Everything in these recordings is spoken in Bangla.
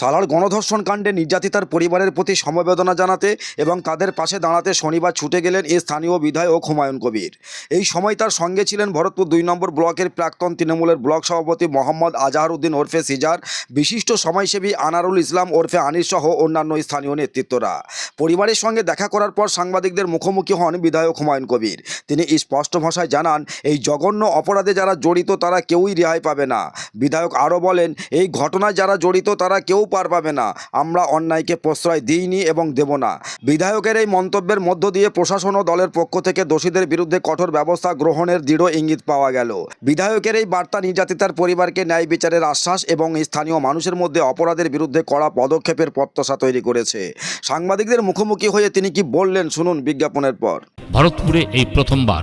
সালার গণধর্ষণ কাণ্ডে নির্যাতিতার পরিবারের প্রতি সমবেদনা জানাতে এবং তাদের পাশে দাঁড়াতে শনিবার ছুটে গেলেন এই স্থানীয় বিধায়ক হুমায়ুন কবির। এই সময় তার সঙ্গে ছিলেন ভরতপুর দুই নম্বর ব্লকের প্রাক্তন তৃণমূলের ব্লক সভাপতি মোহাম্মদ আজাহারউদ্দিন ওরফে সিজার, বিশিষ্ট সমাজসেবী আনারুল ইসলাম ওরফে আনিস সহ অন্যান্য স্থানীয় নেতৃত্বরা। পরিবারের সঙ্গে দেখা করার পর সাংবাদিকদের মুখোমুখি হন বিধায়ক হুমায়ুন কবির। তিনি স্পষ্ট ভাষায় জানান, এই জঘন্য অপরাধে যারা জড়িত তারা কেউই রেহাই পাবে না। বিধায়ক আরও বলেন, এই ঘটনায় যারা জড়িত তারা কেউ পার পাবে না। আমরা অন্যায়কে প্রশ্রয় দিইনি এবং দেব না। বিধায়কের এই মন্তব্যের মধ্য দিয়ে প্রশাসন ও দলের পক্ষ থেকে দোষীদের বিরুদ্ধে কঠোর ব্যবস্থা গ্রহণের দৃঢ় ইঙ্গিত পাওয়া গেল। বিধায়কের এই বার্তা নির্যাতিতার পরিবারকে ন্যায় বিচারের আশ্বাস এবং স্থানীয় মানুষের মধ্যে অপরাধের বিরুদ্ধে কড়া পদক্ষেপের প্রত্যাশা তৈরি করেছে। সাংবাদিকদের মুখোমুখি হয়ে তিনি কি বললেন, শুনুন বিজ্ঞাপনের পর। ভারতপুরে এই প্রথমবার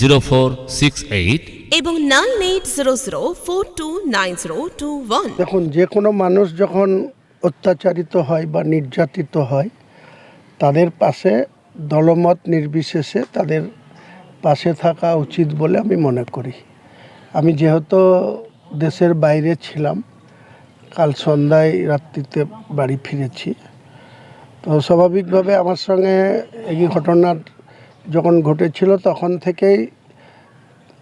zero four six eight এবং nine eight zero zero four two nine zero two one দেখুন যে কোনো মানুষ যখন অত্যাচারিত হয় বা নির্যাতিত হয় তাদের পাশে দলমত নির্বিশেষে তাদের পাশে থাকা উচিত বলে আমি মনে করি। আমি যেহেতু দেশের বাইরে ছিলাম কাল সন্ধ্যায় রাত্রিতে বাড়ি ফিরেছি। তো স্বাভাবিকভাবে আমার সঙ্গে এই ঘটনা যখন ঘটেছিল তখন থেকেই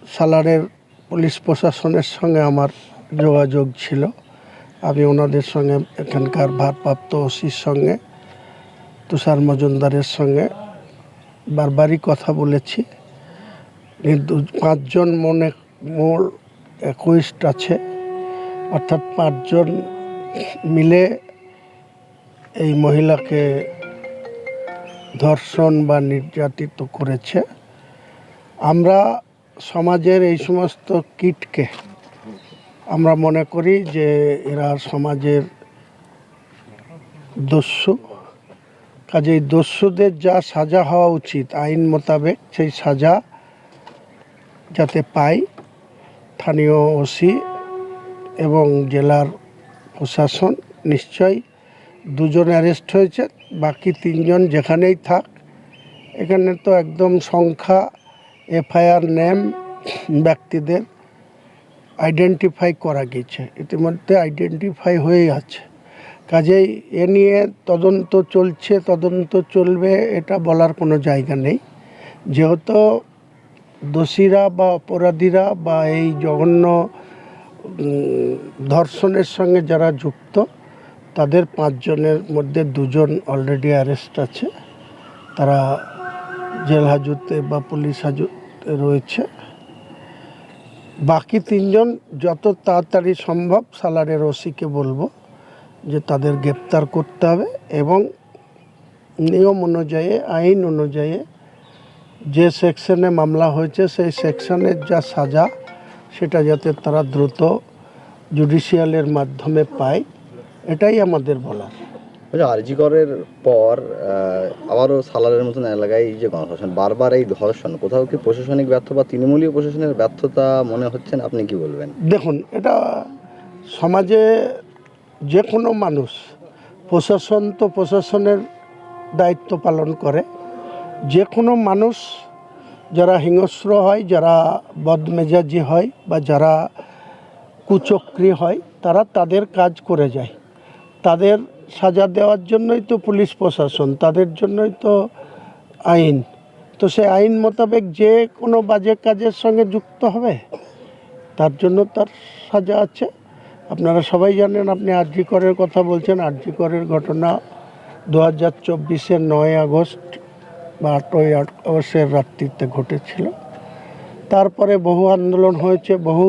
সালারের পুলিশ প্রশাসনের সঙ্গে আমার যোগাযোগ ছিল। আমি ওনাদের সঙ্গে এখানকার ভারপ্রাপ্ত ওসির সঙ্গে, তুষার মজুমদারের সঙ্গে বারবারই কথা বলেছি। কিন্তু পাঁচজন মনে মোর একুইস্ট আছে। অর্থাৎ পাঁচজন মিলে এই মহিলাকে ধর্ষণ বা নির্যাতিত করেছে। আমরা সমাজের এই সমস্ত কীটকে আমরা মনে করি যে এরা সমাজের দস্যু। কাজেই দস্যুদের যা সাজা হওয়া উচিত, আইন মোতাবেক সেই সাজা যাতে পাই স্থানীয় ওসি এবং জেলার প্রশাসন নিশ্চয়ই দুজন অ্যারেস্ট হয়েছে, বাকি তিনজন যেখানেই থাক। এখানে তো একদম সংখ্যা এফআইআর নেম ব্যক্তিদের আইডেন্টিফাই করা গেছে। ইতিমধ্যে আইডেন্টিফাই হয়ে আছে। কাজেই এ নিয়ে তদন্ত চলছে, তদন্ত চলবে, এটা বলার কোনো জায়গা নেই। যেহেতু দোষীরা বা অপরাধীরা বা এই জঘন্য ধর্ষণের সঙ্গে যারা যুক্ত তাদের পাঁচজনের মধ্যে দুজন অলরেডি অ্যারেস্ট আছে। তারা জেল হাজতে বা পুলিশ হাজতে রয়েছে। বাকি তিনজন যত তাড়াতাড়ি সম্ভব সালারের ওসিকে বলব যে তাদের গ্রেপ্তার করতে হবে এবং নিয়ম অনুযায়ী, আইন অনুযায়ী যে সেকশনে মামলা হয়েছে, সেই সেকশনের যা সাজা, সেটা যাতে তারা দ্রুত জুডিশিয়ালের মাধ্যমে পায়। এটাই আমাদের বলার। আচ্ছা আরজিকরের পর আবারও সালারের মতন এলাকায় এই যে গণধর্ষণ বারবার এই ধর্ষণ কোথাও কি প্রশাসনিক ব্যর্থ বা তৃণমূলীয় প্রশাসনের ব্যর্থতা মনে হচ্ছে না? আপনি কি বলবেন? দেখুন এটা সমাজে যে কোনো মানুষ প্রশাসন তো প্রশাসনের দায়িত্ব পালন করে। যে কোনো মানুষ যারা হিংস্র হয় যারা বদমেজাজি হয় বা যারা কুচক্রি হয় তারা তাদের কাজ করে যায়। তাদের সাজা দেওয়ার জন্যই তো পুলিশ প্রশাসন, তাদের জন্যই তো আইন। তো সে আইন মোতাবেক যে কোনো বাজে কাজের সঙ্গে যুক্ত হবে, তার জন্য তার সাজা আছে। আপনারা সবাই জানেন, আপনি আরজি করের কথা বলছেন। আরজি করের ঘটনা দু হাজার চব্বিশের নয় আগস্ট বা আটই আগস্টের রাত্রিতে ঘটেছিল। তারপরে বহু আন্দোলন হয়েছে, বহু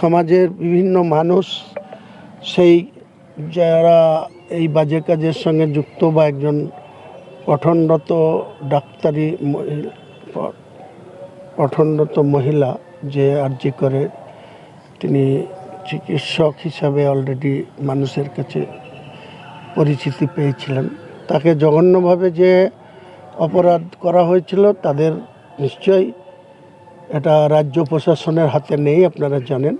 সমাজের বিভিন্ন মানুষ সেই যারা এই বাজে কাজের সঙ্গে যুক্ত বা একজন পঠনরত ডাক্তারি পঠনরত মহিলা যে আর্জি করে, তিনি চিকিৎসক হিসাবে অলরেডি মানুষের কাছে পরিচিতি পেয়েছিলেন। তাকে জঘন্যভাবে যে অপরাধ করা হয়েছিল তাদের নিশ্চয়ই এটা রাজ্য প্রশাসনের হাতে নেই, আপনারা জানেন।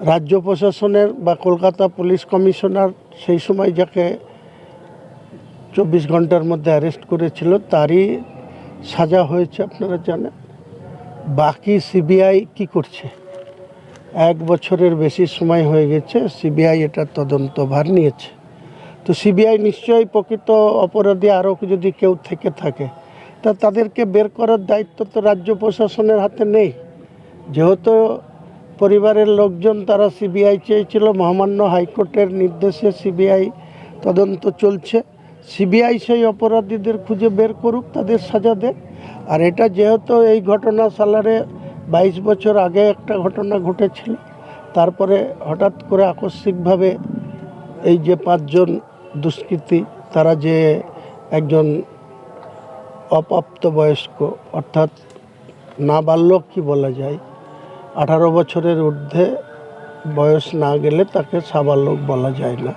রাজ্য প্রশাসনের বা কলকাতা পুলিশ কমিশনার সেই সময় যাকে চব্বিশ ঘণ্টার মধ্যে অ্যারেস্ট করেছিল, তারই সাজা হয়েছে, আপনারা জানেন। বাকি সিবিআই কি করছে? এক বছরের বেশি সময় হয়ে গেছে সিবিআই এটা তদন্তভার নিয়েছে। তো সিবিআই নিশ্চয়ই প্রকৃত অপরাধী, আরও যদি কেউ থেকে থাকে, তা তাদেরকে বের করার দায়িত্ব তো রাজ্য প্রশাসনের হাতে নেই। যেহেতু পরিবারের লোকজন, তারা সিবিআই চেয়েছিল, মহামান্য হাইকোর্টের নির্দেশে সিবিআই তদন্ত চলছে। সিবিআই সেই অপরাধীদের খুঁজে বের করুক, তাদের সাজা দেয় আর এটা যেহেতু এই ঘটনা সালারে বাইশ বছর আগে একটা ঘটনা ঘটেছিল, তারপরে হঠাৎ করে আকস্মিকভাবে এই যে পাঁচজন দুষ্কৃতী, তারা যে একজন অপ্রাপ্তবয়স্ক, অর্থাৎ না নাবালক কি বলা যায় আঠারো বছরের ঊর্ধ্বে বয়স না গেলে তাকে সাবালক বলা যায় না।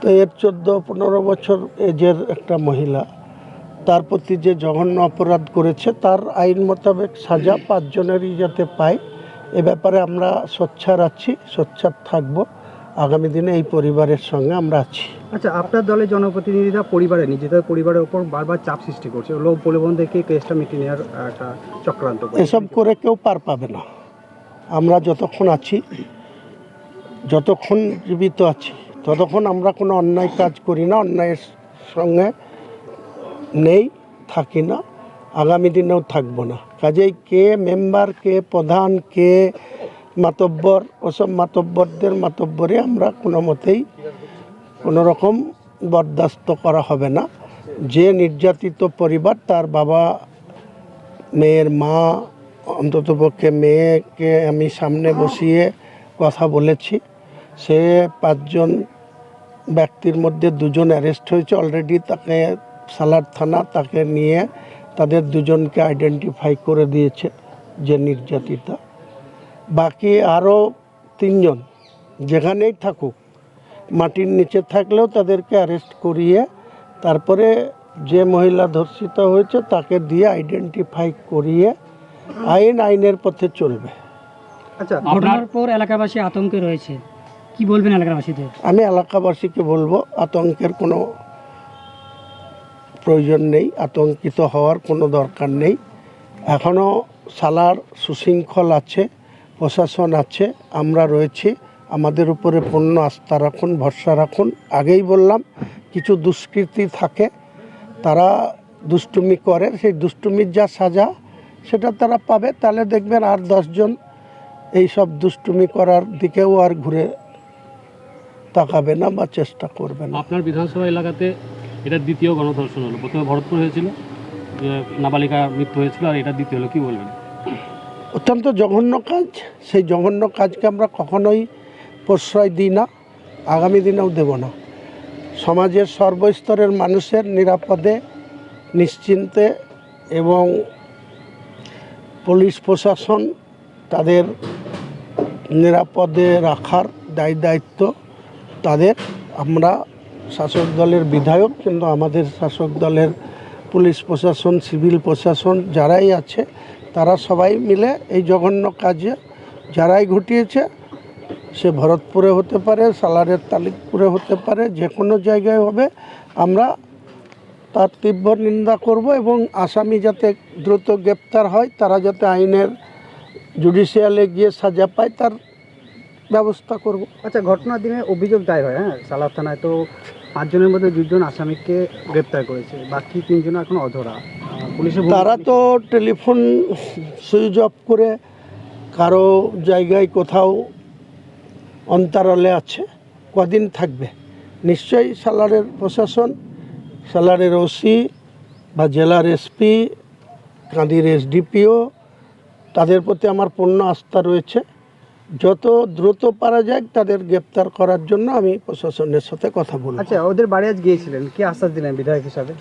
তো এর চোদ্দ পনেরো বছর এজের একটা মহিলা। তার প্রতি যে জঘন্য অপরাধ করেছে তার আইন মোতাবেক সাজা পাঁচজনেরই যাতে পায় এ ব্যাপারে আমরা সোচ্চার আছি সোচ্চার থাকব। আগামী দিনে এই পরিবারের সঙ্গে আমরা আছি। আচ্ছা আপনার দলের জনপ্রতিনিধিরা পরিবারে নিজেদের পরিবারের ওপর বারবার চাপ সৃষ্টি করছে। লোক প্রলোভন দেখে কেসটা মিটিয়ে নেওয়ার একটা চক্রান্ত এসব করে কেউ পার পাবে না। আমরা যতক্ষণ আছি, যতক্ষণ জীবিত আছি, ততক্ষণ আমরা কোনো অন্যায় কাজ করি না, অন্যায়ের সঙ্গে নেই, থাকি না, আগামী দিনেও থাকব না। কাজেই কে মেম্বার, কে প্রধান, কে মাতব্বর, ওসব মাতব্বরদের মাতব্বরে আমরা কোনো মতেই কোনো রকম বরদাস্ত করা হবে না। যে নির্যাতিত পরিবার, তার বাবা, মেয়ের মা অন্ততপক্ষে মেয়েকে আমি সামনে বসিয়ে কথা বলেছি। সে পাঁচজন ব্যক্তির মধ্যে দুজন অ্যারেস্ট হয়েছে অলরেডি তাকে সালার থানা তাকে নিয়ে তাদের দুজনকে আইডেন্টিফাই করে দিয়েছে যে নির্যাতিতা। বাকি আরও তিনজন যেখানেই থাকুক, মাটির নিচে থাকলেও তাদেরকে অ্যারেস্ট করিয়ে তারপরে যে মহিলা ধর্ষিত হয়েছে তাকে দিয়ে আইডেন্টিফাই করিয়ে আইন আইনের পথে চলবে। আচ্ছা ঘটনার পর এলাকাবাসী আতঙ্কে রয়েছে। কি বলবেন এলাকাবাসীদের? আমি এলাকাবাসীকে বলব আতঙ্কের কোনো প্রয়োজন নেই আতঙ্কিত হওয়ার কোনো দরকার নেই। এখনও সালার সুশৃঙ্খল আছে প্রশাসন আছে আমরা রয়েছি আমাদের উপরে পূর্ণ আস্থা রাখুন ভরসা রাখুন। আগেই বললাম কিছু দুষ্কৃতী থাকে তারা দুষ্টুমি করে সেই দুষ্টুমির যা সাজা সেটা তারা পাবে। তাহলে দেখবেন আর দশজন এই সব দুষ্টুমি করার দিকেও আর ঘুরে তাকাবে না বা চেষ্টা করবে না। আপনার বিধানসভা এলাকাতে এটা দ্বিতীয় গণধর্ষণ হলো। প্রথমে ভরতপুর হয়েছিল নাবালিকা মৃত্যু হয়েছিল আর এটা দ্বিতীয় হলো কি বলবেন? অত্যন্ত জঘন্য কাজ। সেই জঘন্য কাজকে আমরা কখনোই প্রশ্রয় দিই না আগামী দিনেও দেব না। সমাজের সর্বস্তরের মানুষের নিরাপদে নিশ্চিন্তে এবং পুলিশ প্রশাসন তাদের নিরাপদে রাখার দায় দায়িত্ব তাদের। আমরা শাসক দলের বিধায়ক, কিন্তু আমাদের শাসক দলের পুলিশ প্রশাসন, সিভিল প্রশাসন যারাই আছে, তারা সবাই মিলে এই জঘন্য কাজে যারাই ঘটিয়েছে, সে ভরতপুরে হতে পারে, সালারের তালিকপুরে হতে পারে, যে কোনো জায়গায় হবে, আমরা তার তীব্র নিন্দা করব এবং আসামি যাতে দ্রুত গ্রেপ্তার হয় তারা যাতে আইনের জুডিশিয়ালে গিয়ে সাজা পায় তার ব্যবস্থা করব। আচ্ছা ঘটনার দিনে অভিযোগ দায়ের হয় হ্যাঁ? সালার থানায় তো পাঁচজনের মধ্যে দুজন আসামিকে গ্রেপ্তার করেছে বাকি তিনজন এখন অধরা। ভূমিকা তারা তো টেলিফোন সুইচ অফ করে কারও জায়গায় কোথাও অন্তরালে আছে কদিন থাকবে। নিশ্চয়ই সালারের প্রশাসন সালারের ওসি বা জেলার এসপি কাঁদির এসডিপিও তাদের প্রতি আমার পূর্ণ আস্থা রয়েছে। যত দ্রুত পারা যায় তাদের গ্রেপ্তার করার জন্য আমি প্রশাসনের সাথে কথা বলব। আচ্ছা ওদের বাড়ি আজ গিয়েছিলেন কি আশ্বাস দিলেন বিধায়ক হিসাবে?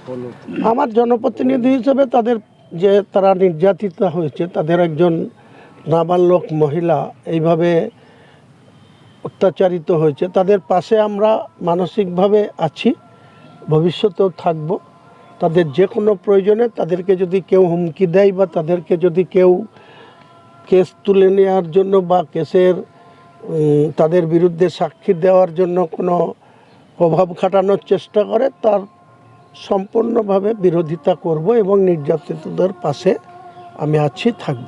আমার জনপ্রতিনিধি হিসেবে তাদের যে তারা নির্যাতিত হয়েছে তাদের একজন নাবালক মহিলা এইভাবে অত্যাচারিত হয়েছে। তাদের পাশে আমরা মানসিকভাবে আছি। ভবিষ্যতেও থাকব। তাদের যে কোনো প্রয়োজনে তাদেরকে যদি কেউ হুমকি দেয় বা তাদেরকে যদি কেউ কেস তুলে নেওয়ার জন্য বা কেসের তাদের বিরুদ্ধে সাক্ষী দেওয়ার জন্য কোনো প্রভাব খাটানোর চেষ্টা করে, তার সম্পূর্ণভাবে বিরোধিতা করব এবং নির্যাতিতদের পাশে আমি আছি, থাকব।